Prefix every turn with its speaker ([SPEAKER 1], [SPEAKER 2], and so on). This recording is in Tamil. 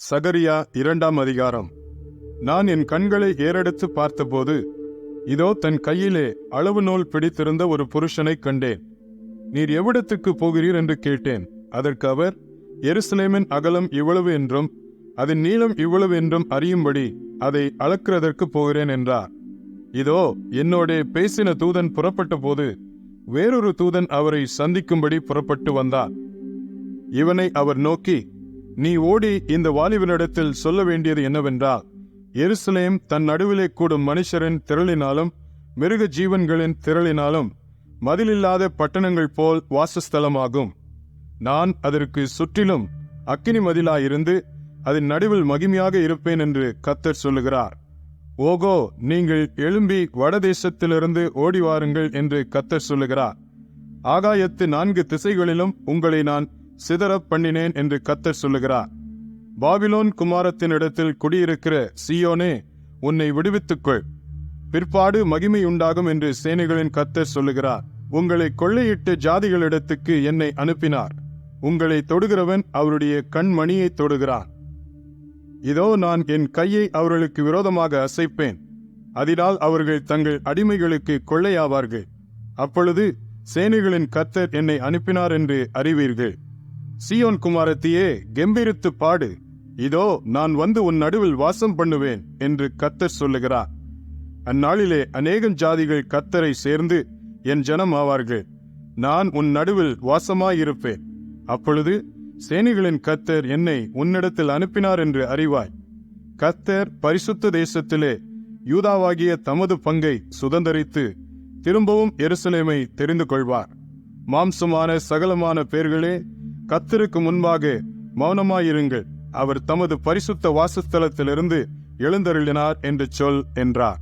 [SPEAKER 1] சகரியா இரண்டாம் அதிகாரம். நான் என் கண்களை ஏறெடுத்து பார்த்தபோது இதோ தன் கையிலே அளவு நூல் பிடித்திருந்த ஒரு புருஷனைக் கண்டேன். நீர் எவ்விடத்துக்கு போகிறீர் என்று கேட்டேன். அதற்கு அவர் எருசலேமின் அகலம் இவ்வளவு என்றும் அதன் நீளம் இவ்வளவு என்றும் அறியும்படி அதை அளக்கிறதற்கு போகிறேன் என்றார். இதோ என்னோடே பேசின தூதன் புறப்பட்ட போது வேறொரு தூதன் அவரை சந்திக்கும்படி புறப்பட்டு வந்தார் இவனை அவர் நோக்கி நீ ஓடி இந்த வாலிபனிடத்தில் சொல்ல வேண்டியது என்னவென்றால் எருசலேம் தன் நடுவிலே கூடும் மனுஷரின் திரளினாலும் மிருக ஜீவன்களின் திரளினாலும் மதிலில்லாத பட்டணங்கள் போல் வாசஸ்தலமாகும். நான் அதற்கு சுற்றிலும் அக்கினி மதிலாயிருந்து அதன் நடுவில் மகிமையாக இருப்பேன் என்று கத்தர் சொல்லுகிறார். ஓகோ நீங்கள் எழும்பி வடதேசத்திலிருந்து ஓடி வாருங்கள் என்று கத்தர் சொல்லுகிறார். ஆகாயத்து நான்கு திசைகளிலும் உங்களை நான் சிதறப் பண்ணினேன் என்று கத்தர் சொல்லுகிறார். பாபிலோன் குமாரத்தினிடத்தில் குடியிருக்கிற சியோனே உன்னை விடுவித்துக்கொள். பிற்பாடு மகிமை உண்டாகும் என்று சேனைகளின் கத்தர் சொல்லுகிறார். உங்களை கொள்ளையிட்டு ஜாதிகளிடத்துக்கு என்னை அனுப்பினார். உங்களை தொடுகிறவன் அவருடைய கண்மணியை தொடுகிறான். இதோ நான் என் கையை அவர்களுக்கு விரோதமாக அசைப்பேன். அதனால் அவர்கள் தங்கள் அடிமைகளுக்கு கொள்ளையாவார்கள். அப்பொழுது சேனைகளின் கத்தர் என்னை அனுப்பினார் என்று அறிவீர்கள். சியோன் குமாரத்தியே கெம்பீரித்து பாடு. இதோ நான் வந்து உன் நடுவில் வாசம் பண்ணுவேன் என்று கத்தர் சொல்லுகிறார். அந்நாளிலே அநேகம் ஜாதிகள் கத்தரை சேர்ந்து என் ஜனம் ஆவார்கள். நான் உன் நடுவில் வாசமாயிருப்பேன். அப்பொழுது சேனைகளின் கத்தர் என்னை உன்னிடத்தில் அனுப்பினார் என்று அறிவாய். கத்தர் பரிசுத்த தேசத்திலே யூதாவாகிய தமது பங்கை சுதந்தரித்து திரும்பவும் எருசலேமை தெரிந்து கொள்வார் மாம்சமான சகலமான பேர்களே கத்தருக்கு முன்பாக மௌனமாயிருங்கள். அவர் தமது பரிசுத்த வாசஸ்தலத்திலிருந்து எழுந்தருளினார் என்று சொல் என்றார்.